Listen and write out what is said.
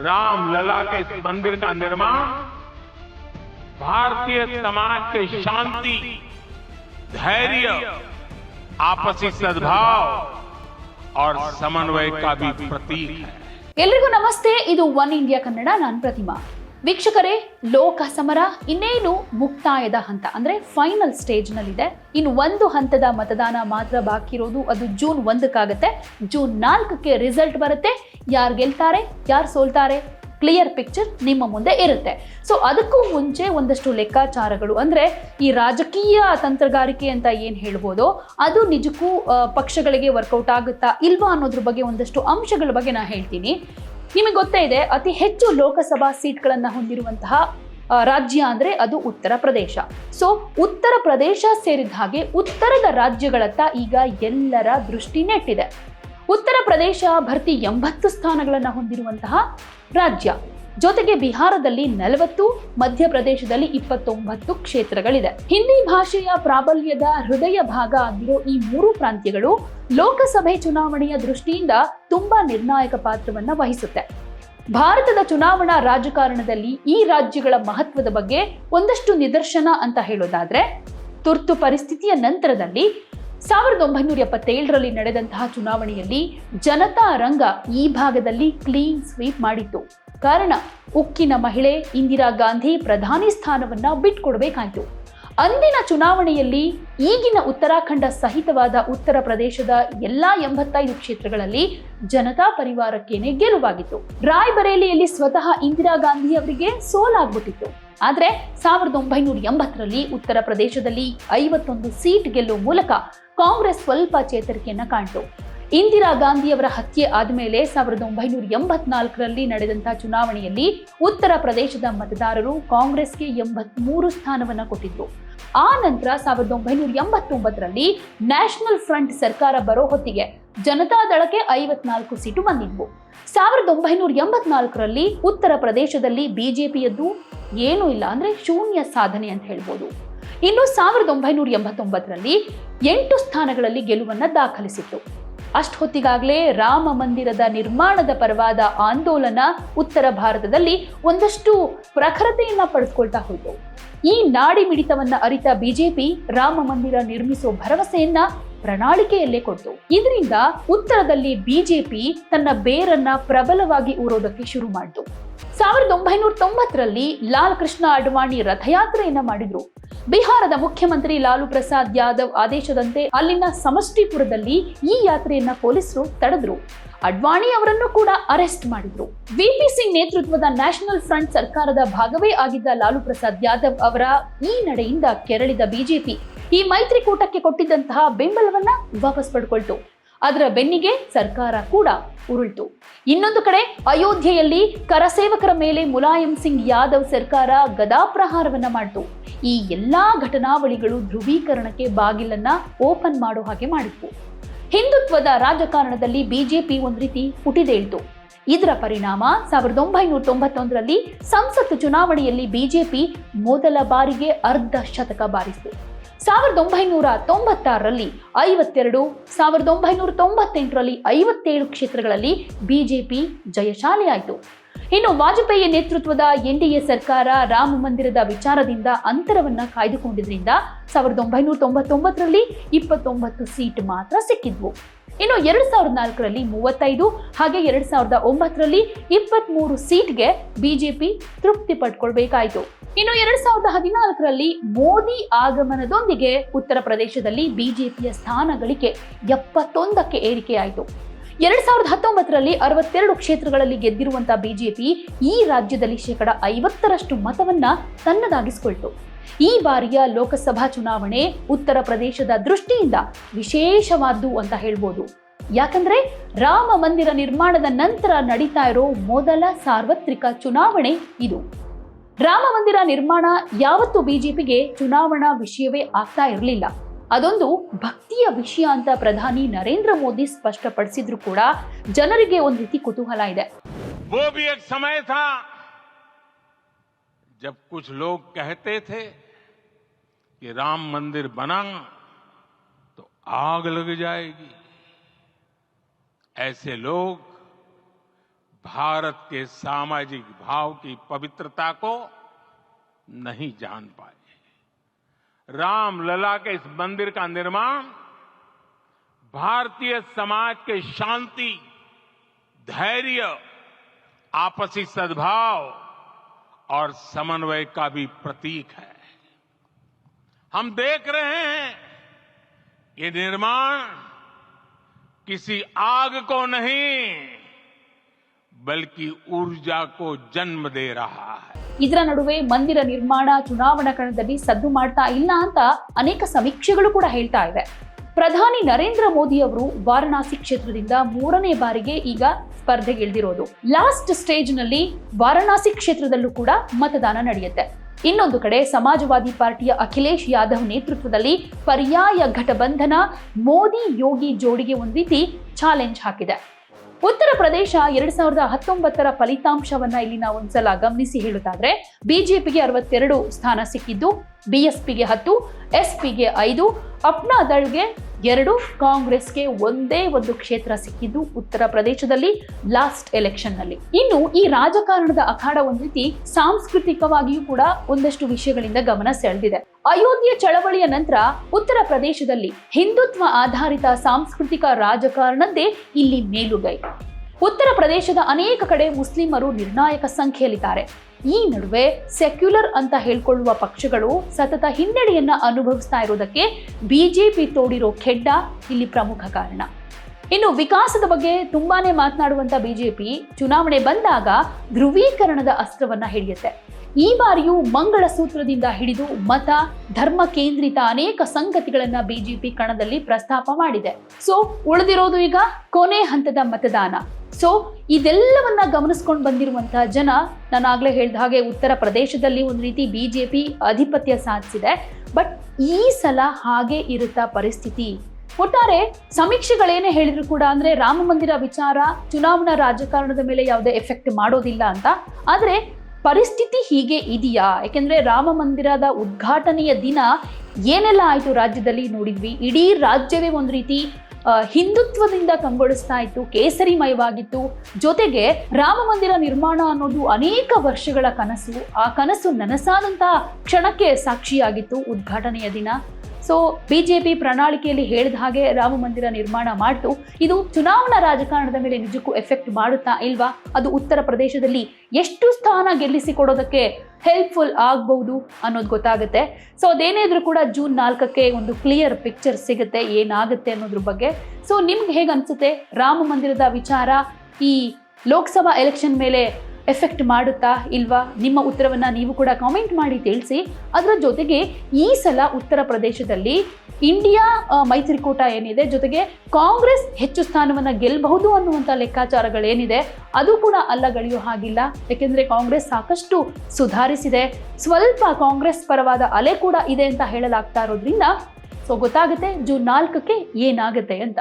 रामलला के इस मंदिर का निर्माण भारतीय समाज के शांति धैर्य आपसी सद्भाव और समन्वय का भी प्रतीक है ಎಲ್ರಿಗೂ ನಮಸ್ತೆ ಇದು ಒನ್ ಇಂಡಿಯಾ ಕನ್ನಡ ನಾನು ಪ್ರತಿಮಾ ವೀಕ್ಷಕರೇ, ಲೋಕ ಸಮರ ಇನ್ನೇನು ಮುಕ್ತಾಯದ ಹಂತ? ಅಂದ್ರೆ ಫೈನಲ್ ಸ್ಟೇಜ್ ನಲ್ಲಿದೆ. ಇನ್ನು ಒಂದು ಹಂತದ ಮತದಾನ ಮಾತ್ರ ಬಾಕಿ ಇರೋದು. ಅದು ಜೂನ್ ಒಂದಕ್ಕಾಗತ್ತೆ. ಜೂನ್ ನಾಲ್ಕಕ್ಕೆ ರಿಸಲ್ಟ್ ಬರುತ್ತೆ. ಯಾರು ಗೆಲ್ತಾರೆ, ಯಾರು ಸೋಲ್ತಾರೆ? ಕ್ಲಿಯರ್ ಪಿಕ್ಚರ್ ನಿಮ್ಮ ಮುಂದೆ ಇರುತ್ತೆ. ಸೊ ಅದಕ್ಕೂ ಮುಂಚೆ ಒಂದಷ್ಟು ಲೆಕ್ಕಾಚಾರಗಳು. ಅಂದ್ರೆ ಈ ರಾಜಕೀಯ ತಂತ್ರಗಾರಿಕೆ ಅಂತ ಏನು ಹೇಳ್ಬೋದು, ಅದು ನಿಜಕ್ಕೂ ಪಕ್ಷಗಳಿಗೆ ವರ್ಕೌಟ್ ಆಗುತ್ತಾ ಇಲ್ವಾ ಅನ್ನೋದ್ರ ಬಗ್ಗೆ ಒಂದಷ್ಟು ಅಂಶಗಳ ಬಗ್ಗೆ ನಾನು ಹೇಳ್ತೀನಿ. ನಿಮಗೆ ಗೊತ್ತೇ ಇದೆ, ಅತಿ ಹೆಚ್ಚು ಲೋಕಸಭಾ ಸೀಟ್ಗಳನ್ನು ಹೊಂದಿರುವಂತಹ ರಾಜ್ಯ ಅಂದರೆ ಅದು ಉತ್ತರ ಪ್ರದೇಶ. ಸೊ ಉತ್ತರ ಪ್ರದೇಶ ಸೇರಿದ ಹಾಗೆ ಉತ್ತರದ ರಾಜ್ಯಗಳತ್ತ ಈಗ ಎಲ್ಲರ ದೃಷ್ಟಿ ನೆಟ್ಟಿದೆ. ಉತ್ತರ ಪ್ರದೇಶ ಭರ್ತಿ ಎಂಬತ್ತು ಸ್ಥಾನಗಳನ್ನು ಹೊಂದಿರುವಂತಹ ರಾಜ್ಯ. ಜೊತೆಗೆ ಬಿಹಾರದಲ್ಲಿ ನಲವತ್ತು, ಮಧ್ಯಪ್ರದೇಶದಲ್ಲಿ ಇಪ್ಪತ್ತೊಂಬತ್ತು ಕ್ಷೇತ್ರಗಳಿದೆ. ಹಿಂದಿ ಭಾಷೆಯ ಪ್ರಾಬಲ್ಯದ ಹೃದಯ ಭಾಗ ಆಗಿರೋ ಈ ಮೂರು ಪ್ರಾಂತ್ಯಗಳು ಲೋಕಸಭೆ ಚುನಾವಣೆಯ ದೃಷ್ಟಿಯಿಂದ ತುಂಬಾ ನಿರ್ಣಾಯಕ ಪಾತ್ರವನ್ನ ವಹಿಸುತ್ತೆ. ಭಾರತದ ಚುನಾವಣಾ ರಾಜಕಾರಣದಲ್ಲಿ ಈ ರಾಜ್ಯಗಳ ಮಹತ್ವದ ಬಗ್ಗೆ ಒಂದಷ್ಟು ನಿದರ್ಶನ ಅಂತ ಹೇಳೋದಾದ್ರೆ ತುರ್ತು ಪರಿಸ್ಥಿತಿಯ ನಂತರದಲ್ಲಿ ಸಾವಿರದ ಒಂಬೈನೂರ ಎಪ್ಪತ್ತೇಳರಲ್ಲಿ ನಡೆದಂತಹ ಚುನಾವಣೆಯಲ್ಲಿ ಜನತಾ ರಂಗ ಈ ಭಾಗದಲ್ಲಿ ಕ್ಲೀನ್ ಸ್ವೀಪ್ ಮಾಡಿತ್ತು. ಕಾರಣ, ಉಕ್ಕಿನ ಮಹಿಳೆ ಇಂದಿರಾ ಗಾಂಧಿ ಪ್ರಧಾನಿ ಸ್ಥಾನವನ್ನ ಬಿಟ್ಕೊಡ್ಬೇಕಾಯ್ತು. ಅಂದಿನ ಚುನಾವಣೆಯಲ್ಲಿ ಈಗಿನ ಉತ್ತರಾಖಂಡ ಸಹಿತವಾದ ಉತ್ತರ ಪ್ರದೇಶದ ಎಲ್ಲಾ ಎಂಬತ್ತೈದು ಕ್ಷೇತ್ರಗಳಲ್ಲಿ ಜನತಾ ಪರಿವಾರಕ್ಕೇನೆ ಗೆಲುವಾಗಿತ್ತು. ರಾಯ್ಬರೇಲಿಯಲ್ಲಿ ಸ್ವತಃ ಇಂದಿರಾ ಗಾಂಧಿ ಅವರಿಗೆ ಸೋಲಾಗ್ಬಿಟ್ಟಿತ್ತು. ಆದರೆ, ಸಾವಿರದ ಒಂಬೈನೂರ ಎಂಬತ್ತರಲ್ಲಿ ಉತ್ತರ ಪ್ರದೇಶದಲ್ಲಿ ಐವತ್ತೊಂದು ಸೀಟ್ ಗೆಲ್ಲುವ ಮೂಲಕ ಕಾಂಗ್ರೆಸ್ ಸ್ವಲ್ಪ ಚೇತರಿಕೆಯನ್ನ ಕಾಣ್ತು. ಇಂದಿರಾ ಗಾಂಧಿಯವರ ಹತ್ಯೆ ಆದಮೇಲೆ ಸಾವಿರದ ಒಂಬೈನೂರ ಎಂಬತ್ನಾಲ್ಕರಲ್ಲಿ ನಡೆದಂತಹ ಚುನಾವಣೆಯಲ್ಲಿ ಉತ್ತರ ಪ್ರದೇಶದ ಮತದಾರರು ಕಾಂಗ್ರೆಸ್ಗೆ ಎಂಬತ್ಮೂರು ಸ್ಥಾನವನ್ನ ಕೊಟ್ಟಿದ್ರು. ಆ ನಂತರ ಸಾವಿರದ ಒಂಬೈನೂರ ಎಂಬತ್ತೊಂಬತ್ತರಲ್ಲಿ ನ್ಯಾಷನಲ್ ಫ್ರಂಟ್ ಸರ್ಕಾರ ಬರೋ ಹೊತ್ತಿಗೆ ಜನತಾದಳಕ್ಕೆ ಐವತ್ನಾಲ್ಕು ಸೀಟು ಬಂದಿದ್ವು. ಸಾವಿರದ ಒಂಬೈನೂರ ಎಂಬತ್ನಾಲ್ಕರಲ್ಲಿ ಉತ್ತರ ಪ್ರದೇಶದಲ್ಲಿ ಬಿಜೆಪಿಯದ್ದು ಏನೂ ಇಲ್ಲ ಅಂದ್ರೆ ಶೂನ್ಯ ಸಾಧನೆ ಅಂತ ಹೇಳ್ಬೋದು. ಇನ್ನು ಸಾವಿರದ ಒಂಬೈನೂರ ಎಂಬತ್ತೊಂಬತ್ತರಲ್ಲಿ ಎಂಟು ಸ್ಥಾನಗಳಲ್ಲಿ ಗೆಲುವನ್ನ ದಾಖಲಿಸಿತ್ತು. ಅಷ್ಟು ಹೊತ್ತಿಗಾಗಲೇ ರಾಮ ಮಂದಿರದ ನಿರ್ಮಾಣದ ಪರವಾದ ಆಂದೋಲನ ಉತ್ತರ ಭಾರತದಲ್ಲಿ ಒಂದಷ್ಟು ಪ್ರಖರತೆಯನ್ನ ಪಡೆದುಕೊಳ್ತಾ ಹೋಯಿತು. ಈ ನಾಡಿ ಮಿಡಿತವನ್ನ ಅರಿತ ಬಿಜೆಪಿ ರಾಮ ಮಂದಿರ ನಿರ್ಮಿಸೋ ಭರವಸೆಯನ್ನ ಪ್ರಣಾಳಿಕೆಯಲ್ಲೇ ಕೊಡ್ತು. ಇದರಿಂದ ಉತ್ತರದಲ್ಲಿ ಬಿಜೆಪಿ ತನ್ನ ಬೇರನ್ನ ಪ್ರಬಲವಾಗಿ ಊರೋದಕ್ಕೆ ಶುರು ಮಾಡಿತು. ಸಾವಿರದ ಒಂಬೈನೂರ ತೊಂಬತ್ತರಲ್ಲಿ ಲಾಲ್ ಕೃಷ್ಣ ಅಡ್ವಾಣಿ ರಥಯಾತ್ರೆಯನ್ನ ಮಾಡಿದ್ರು. ಬಿಹಾರದ ಮುಖ್ಯಮಂತ್ರಿ ಲಾಲು ಪ್ರಸಾದ್ ಯಾದವ್ ಆದೇಶದಂತೆ ಅಲ್ಲಿನ ಸಮಷ್ಟಿಪುರದಲ್ಲಿ ಈ ಯಾತ್ರೆಯನ್ನ ಪೊಲೀಸರು ತಡೆದ್ರು. ಅಡ್ವಾಣಿ ಅವರನ್ನು ಕೂಡ ಅರೆಸ್ಟ್ ಮಾಡಿದ್ರು. ವಿಪಿಸಿ ಸಿಂಗ್ ನೇತೃತ್ವದ ನ್ಯಾಷನಲ್ ಫ್ರಂಟ್ ಸರ್ಕಾರದ ಭಾಗವೇ ಆಗಿದ್ದ ಲಾಲು ಪ್ರಸಾದ್ ಯಾದವ್ ಅವರ ಈ ನಡೆಯಿಂದ ಕೆರಳಿದ ಬಿಜೆಪಿ ಈ ಮೈತ್ರಿಕೂಟಕ್ಕೆ ಕೊಟ್ಟಿದ್ದಂತಹ ಬೆಂಬಲವನ್ನ ವಾಪಸ್ ಪಡ್ಕೊಳ್ತು. ಅದರ ಬೆನ್ನಿಗೆ ಸರ್ಕಾರ ಕೂಡ ಉರುಳ್ತು. ಇನ್ನೊಂದು ಕಡೆ, ಅಯೋಧ್ಯೆಯಲ್ಲಿ ಕರಸೇವಕರ ಮೇಲೆ ಮುಲಾಯಂ ಸಿಂಗ್ ಯಾದವ್ ಸರ್ಕಾರ ಗದಾಪ್ರಹಾರವನ್ನ ಮಾಡಿತು. ಈ ಎಲ್ಲಾ ಘಟನಾವಳಿಗಳು ಧ್ರುವೀಕರಣಕ್ಕೆ ಬಾಗಿಲನ್ನ ಓಪನ್ ಮಾಡೋ ಹಾಗೆ ಮಾಡಿತ್ತು. ಹಿಂದುತ್ವದ ರಾಜಕಾರಣದಲ್ಲಿ ಬಿಜೆಪಿ ಒಂದು ರೀತಿ ಪುಟಿದೇಳ್ತು ಇದರ ಪರಿಣಾಮ ಸಾವಿರದ ಒಂಬೈನೂರ ತೊಂಬತ್ತೊಂದರಲ್ಲಿ ಸಂಸತ್ ಚುನಾವಣೆಯಲ್ಲಿ ಬಿಜೆಪಿ ಮೊದಲ ಬಾರಿಗೆ ಅರ್ಧ ಶತಕ ಬಾರಿಸಿತು. ಸಾವಿರದ ಒಂಬೈನೂರ ತೊಂಬತ್ತಾರರಲ್ಲಿ ಐವತ್ತೆರಡು, ಸಾವಿರದ ಒಂಬೈನೂರ ತೊಂಬತ್ತೆಂಟರಲ್ಲಿ ಐವತ್ತೇಳು ಕ್ಷೇತ್ರಗಳಲ್ಲಿ ಬಿಜೆಪಿ ಜಯಶಾಲಿಯಾಯಿತು. ಇನ್ನು ವಾಜಪೇಯಿ ನೇತೃತ್ವದ ಎನ್ಡಿಎ ಸರ್ಕಾರ ರಾಮ ಮಂದಿರದ ವಿಚಾರದಿಂದ ಅಂತರವನ್ನ ಕಾಯ್ದುಕೊಂಡಿದ್ದರಿಂದ ಸಾವಿರದ ಒಂಬೈನೂರ ತೊಂಬತ್ತೊಂಬತ್ತರಲ್ಲಿ ಇಪ್ಪತ್ತೊಂಬತ್ತು ಸೀಟ್ ಮಾತ್ರ ಸಿಕ್ಕಿದ್ವು. ಇನ್ನು ಎರಡು ಸಾವಿರದ ನಾಲ್ಕರಲ್ಲಿ ಮೂವತ್ತೈದು, ಹಾಗೆ ಎರಡು ಸಾವಿರದ ಒಂಬತ್ತರಲ್ಲಿ ಇಪ್ಪತ್ತ್ಮೂರು ಸೀಟ್ಗೆ ಬಿಜೆಪಿ ತೃಪ್ತಿ ಪಡ್ಕೊಳ್ಬೇಕಾಯಿತು. ಇನ್ನು ಎರಡ್ ಸಾವಿರದ ಹದಿನಾಲ್ಕರಲ್ಲಿ ಮೋದಿ ಆಗಮನದೊಂದಿಗೆ ಉತ್ತರ ಪ್ರದೇಶದಲ್ಲಿ ಬಿಜೆಪಿಯ ಸ್ಥಾನಗಳಿಗೆ ಎಪ್ಪತ್ತೊಂದಕ್ಕೆ ಏರಿಕೆಯಾಯಿತು. ಎರಡ್ ಸಾವಿರದ ಹತ್ತೊಂಬತ್ತರಲ್ಲಿ ಅರವತ್ತೆರಡು ಕ್ಷೇತ್ರಗಳಲ್ಲಿ ಗೆದ್ದಿರುವಂತಹ ಬಿಜೆಪಿ ಈ ರಾಜ್ಯದಲ್ಲಿ ಶೇಕಡ ಐವತ್ತರಷ್ಟು ಮತವನ್ನ ತನ್ನದಾಗಿಸಿಕೊಳ್ತು. ಈ ಬಾರಿಯ ಲೋಕಸಭಾ ಚುನಾವಣೆ ಉತ್ತರ ಪ್ರದೇಶದ ದೃಷ್ಟಿಯಿಂದ ವಿಶೇಷವಾದ್ದು ಅಂತ ಹೇಳ್ಬೋದು. ಯಾಕಂದ್ರೆ ರಾಮ ಮಂದಿರ ನಿರ್ಮಾಣದ ನಂತರ ನಡೀತಾ ಇರೋ ಮೊದಲ ಸಾರ್ವತ್ರಿಕ ಚುನಾವಣೆ ಇದು. ರಾಮ ಮಂದಿರ ನಿರ್ಮಾಣ ಯಾವತ್ತೂ ಬಿಜೆಪಿಗೆ ಚುನಾವಣಾ ವಿಷಯವೇ ಆಗ್ತಾ ಇರಲಿಲ್ಲ ಅದೊಂದು ಭಕ್ತಿಯ ವಿಷಯ ಅಂತ ಪ್ರಧಾನಿ ನರೇಂದ್ರ ಮೋದಿ ಸ್ಪಷ್ಟಪಡಿಸಿದ್ರು ಕೂಡ ಜನರಿಗೆ ಒಂದ್ ರೀತಿ ಕುತೂಹಲ ಇದೆ वो भी एक समय था जब कुछ लोग कहते थे कि राम मंदिर बना तो आग लग जाएगी ऐसे लोग भारत के सामाजिक भाव की पवित्रता को नहीं जान पाए। रामलला के इस मंदिर का निर्माण भारतीय समाज के शांति, धैर्य, आपसी सद्भाव और समन्वय का भी प्रतीक है। हम देख रहे हैं, ये निर्माण किसी आग को नहीं ಬಲ್ಕಿ ಊರ್ಜಾ ಜನ್ಮ ದೇ ರಹಾ ಇದರ ನಡುವೆ ಮಂದಿರ ನಿರ್ಮಾಣ, ಚುನಾವಣಾ ಕಣದಲ್ಲಿ ಸದ್ದು ಮಾಡ್ತಾ ಇಲ್ಲ ಅಂತ ಅನೇಕ ಸಮೀಕ್ಷೆಗಳು ಕೂಡ ಹೇಳ್ತಾ ಇವೆ. ಪ್ರಧಾನಿ ನರೇಂದ್ರ ಮೋದಿ ಅವರು ವಾರಣಾಸಿ ಕ್ಷೇತ್ರದಿಂದ ಮೂರನೇ ಬಾರಿಗೆ ಈಗ ಸ್ಪರ್ಧೆಗಿಳಿದಿರೋದು ಲಾಸ್ಟ್ ಸ್ಟೇಜ್ನಲ್ಲಿ ವಾರಣಾಸಿ ಕ್ಷೇತ್ರದಲ್ಲೂ ಕೂಡ ಮತದಾನ ನಡೆಯುತ್ತೆ. ಇನ್ನೊಂದು ಕಡೆ ಸಮಾಜವಾದಿ ಪಾರ್ಟಿಯ ಅಖಿಲೇಶ್ ಯಾದವ್ ನೇತೃತ್ವದಲ್ಲಿ ಪರ್ಯಾಯ ಘಟಬಂಧನ ಮೋದಿ ಯೋಗಿ ಜೋಡಿಗೆ ಒಂದು ರೀತಿ ಚಾಲೆಂಜ್ ಹಾಕಿದೆ. ಉತ್ತರ ಪ್ರದೇಶ ಎರಡ್ ಸಾವಿರದ ಹತ್ತೊಂಬತ್ತರ ಫಲಿತಾಂಶವನ್ನ ಇಲ್ಲಿ ನಾವು ಒಂದ್ಸಲ ಗಮನಿಸಿ ಹೇಳುತ್ತಾದ್ರೆ ಬಿಜೆಪಿಗೆ ಅರವತ್ತೆರಡು ಸ್ಥಾನ ಸಿಕ್ಕಿದ್ದು, ಬಿಎಸ್ಪಿಗೆ ಹತ್ತು, ಎಸ್ಪಿಗೆ ಐದು, ಅಪ್ನಾ ದಳ್ಗೆ ಎರಡು ಕಾಂಗ್ರೆಸ್ಗೆ ಒಂದೇ ಒಂದು ಕ್ಷೇತ್ರ ಸಿಕ್ಕಿದ್ದು ಉತ್ತರ ಪ್ರದೇಶದಲ್ಲಿ ಲಾಸ್ಟ್ ಎಲೆಕ್ಷನ್ನಲ್ಲಿ. ಇನ್ನು ಈ ರಾಜಕಾರಣದ ಅಖಾಡ ಒಂದ್ ರೀತಿ ಸಾಂಸ್ಕೃತಿಕವಾಗಿಯೂ ಕೂಡ ಒಂದಷ್ಟು ವಿಷಯಗಳಿಂದ ಗಮನ ಸೆಳೆದಿದೆ. ಅಯೋಧ್ಯೆ ಚಳವಳಿಯ ನಂತರ ಉತ್ತರ ಪ್ರದೇಶದಲ್ಲಿ ಹಿಂದುತ್ವ ಆಧಾರಿತ ಸಾಂಸ್ಕೃತಿಕ ರಾಜಕಾರಣದ್ದೇ ಇಲ್ಲಿ ಮೇಲುಗೈ. ಉತ್ತರ ಪ್ರದೇಶದ ಅನೇಕ ಕಡೆ ಮುಸ್ಲಿಮರು ನಿರ್ಣಾಯಕ ಸಂಖ್ಯೆಯಲ್ಲಿದ್ದಾರೆ. ಈ ನಡುವೆ ಸೆಕ್ಯುಲರ್ ಅಂತ ಹೇಳ್ಕೊಳ್ಳುವ ಪಕ್ಷಗಳು ಸತತ ಹಿನ್ನಡೆಯನ್ನ ಅನುಭವಿಸ್ತಾ ಇರೋದಕ್ಕೆ ಬಿಜೆಪಿ ತೋಡಿರೋ ಖೆಡ್ಡ ಇಲ್ಲಿ ಪ್ರಮುಖ ಕಾರಣ. ಇನ್ನು ವಿಕಾಸದ ಬಗ್ಗೆ ತುಂಬಾನೇ ಮಾತನಾಡುವಂತ ಬಿಜೆಪಿ ಚುನಾವಣೆ ಬಂದಾಗ ಧ್ರುವೀಕರಣದ ಅಸ್ತ್ರವನ್ನ ಹಿಡಿಯುತ್ತೆ. ಈ ಬಾರಿಯೂ ಮಂಗಳ ಸೂತ್ರದಿಂದ ಹಿಡಿದು ಮತ, ಧರ್ಮ ಕೇಂದ್ರಿತ ಅನೇಕ ಸಂಗತಿಗಳನ್ನ ಬಿಜೆಪಿ ಕಣದಲ್ಲಿ ಪ್ರಸ್ತಾಪ ಮಾಡಿದೆ. ಸೊ ಉಳಿದಿರೋದು ಈಗ ಕೊನೆ ಹಂತದ ಮತದಾನ. ಸೊ ಇದೆಲ್ಲವನ್ನ ಗಮನಿಸ್ಕೊಂಡು ಬಂದಿರುವಂತಹ ಜನ ನಾನು ಆಗಲೇ ಹೇಳಿದ ಹಾಗೆ ಉತ್ತರ ಪ್ರದೇಶದಲ್ಲಿ ಒಂದು ರೀತಿ ಬಿ ಜೆ ಪಿ ಆಧಿಪತ್ಯ ಸಾಧಿಸಿದೆ. ಬಟ್ ಈ ಸಲ ಹಾಗೆ ಇರುತ್ತಾ ಪರಿಸ್ಥಿತಿ? ಒಟ್ಟಾರೆ ಸಮೀಕ್ಷೆಗಳೇನೇ ಹೇಳಿದ್ರು ಕೂಡ ಅಂದ್ರೆ ರಾಮ ಮಂದಿರ ವಿಚಾರ ಚುನಾವಣಾ ರಾಜಕಾರಣದ ಮೇಲೆ ಯಾವುದೇ ಎಫೆಕ್ಟ್ ಮಾಡೋದಿಲ್ಲ ಅಂತ. ಆದ್ರೆ ಪರಿಸ್ಥಿತಿ ಹೀಗೆ ಇದೆಯಾ? ಯಾಕೆಂದ್ರೆ ರಾಮ ಮಂದಿರದ ಉದ್ಘಾಟನೆಯ ದಿನ ಏನೆಲ್ಲ ಆಯಿತು ರಾಜ್ಯದಲ್ಲಿ ನೋಡಿದ್ವಿ. ಇಡೀ ರಾಜ್ಯವೇ ಒಂದು ರೀತಿ ಹಿಂದುತ್ವದಿಂದ ಕಂಗೊಳಿಸ್ತಾ ಇತ್ತು, ಕೇಸರಿಮಯವಾಗಿತ್ತು. ಜೊತೆಗೆ ರಾಮ ಮಂದಿರ ನಿರ್ಮಾಣ ಅನ್ನೋದು ಅನೇಕ ವರ್ಷಗಳ ಕನಸು. ಆ ಕನಸು ನನಸಾದಂತಹ ಕ್ಷಣಕ್ಕೆ ಸಾಕ್ಷಿಯಾಗಿತ್ತು ಉದ್ಘಾಟನೆಯ ದಿನ. ಸೊ ಬಿಜೆಪಿ ಪ್ರಣಾಳಿಕೆಯಲ್ಲಿ ಹೇಳಿದ ಹಾಗೆ ರಾಮ ಮಂದಿರ ನಿರ್ಮಾಣ ಮಾಡಿತು. ಇದು ಚುನಾವಣಾ ರಾಜಕಾರಣದ ಮೇಲೆ ನಿಜಕ್ಕೂ ಎಫೆಕ್ಟ್ ಮಾಡುತ್ತಾ ಇಲ್ವಾ? ಅದು ಉತ್ತರ ಪ್ರದೇಶದಲ್ಲಿ ಎಷ್ಟು ಸ್ಥಾನ ಗೆಲ್ಲಿಸಿಕೊಡೋದಕ್ಕೆ ಹೆಲ್ಪ್ಫುಲ್ ಆಗಬಹುದು ಅನ್ನೋದು ಗೊತ್ತಾಗುತ್ತೆ. ಸೊ ಅದೇನೇ ಇದ್ರೂ ಕೂಡ ಜೂನ್ ನಾಲ್ಕಕ್ಕೆ ಒಂದು ಕ್ಲಿಯರ್ ಪಿಕ್ಚರ್ ಸಿಗುತ್ತೆ, ಏನಾಗುತ್ತೆ ಅನ್ನೋದ್ರ ಬಗ್ಗೆ. ಸೊ ನಿಮ್ಗೆ ಹೇಗೆ ಅನಿಸುತ್ತೆ ರಾಮ ಮಂದಿರದ ವಿಚಾರ? ಈ ಲೋಕಸಭಾ ಎಲೆಕ್ಷನ್ ಮೇಲೆ ಎಫೆಕ್ಟ್ ಮಾಡುತ್ತಾ ಇಲ್ವಾ? ನಿಮ್ಮ ಉತ್ತರವನ್ನು ನೀವು ಕೂಡ ಕಾಮೆಂಟ್ ಮಾಡಿ ತಿಳಿಸಿ. ಅದರ ಜೊತೆಗೆ ಈ ಸಲ ಉತ್ತರ ಪ್ರದೇಶದಲ್ಲಿ ಇಂಡಿಯಾ ಮೈತ್ರಿಕೂಟ ಏನಿದೆ, ಜೊತೆಗೆ ಕಾಂಗ್ರೆಸ್ ಹೆಚ್ಚು ಸ್ಥಾನವನ್ನು ಗೆಲ್ಲಬಹುದು ಅನ್ನುವಂಥ ಲೆಕ್ಕಾಚಾರಗಳೇನಿದೆ, ಅದು ಕೂಡ ಅಲ್ಲಗಳೆಯೋ ಹಾಗಿಲ್ಲ. ಯಾಕೆಂದ್ರೆ ಕಾಂಗ್ರೆಸ್ ಸಾಕಷ್ಟು ಸುಧಾರಿಸಿದೆ. ಸ್ವಲ್ಪ ಕಾಂಗ್ರೆಸ್ ಪರವಾದ ಅಲೆ ಕೂಡ ಇದೆ ಅಂತ ಹೇಳಲಾಗ್ತಾ ಇರೋದ್ರಿಂದ, ಸೊ ಗೊತ್ತಾಗುತ್ತೆ ಜೂನ್ ನಾಲ್ಕಕ್ಕೆ ಏನಾಗುತ್ತೆ ಅಂತ.